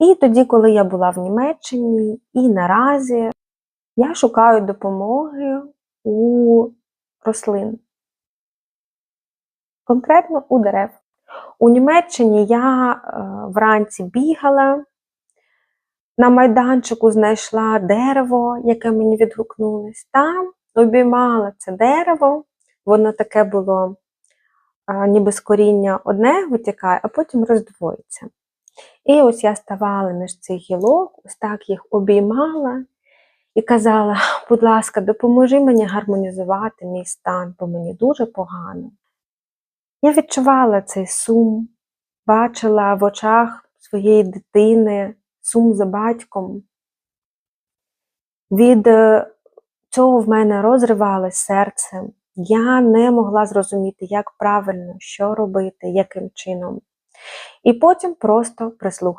І тоді, коли я була в Німеччині, і наразі я шукаю допомоги у рослин, конкретно у дерев. У Німеччині я е, вранці бігала, на майданчику знайшла дерево, яке мені відгукнулось, там обіймала це дерево, воно таке було, а, ніби з коріння одне витікає, а потім роздвоїться. І ось я ставала між цих гілок, ось так їх обіймала і казала: будь ласка, допоможи мені гармонізувати мій стан, бо мені дуже погано. Я відчувала цей сум, бачила в очах своєї дитини сум за батьком. Від е, цього в мене розривалось серце. Я не могла зрозуміти, як правильно, що робити, яким чином. І потім просто прислухалася.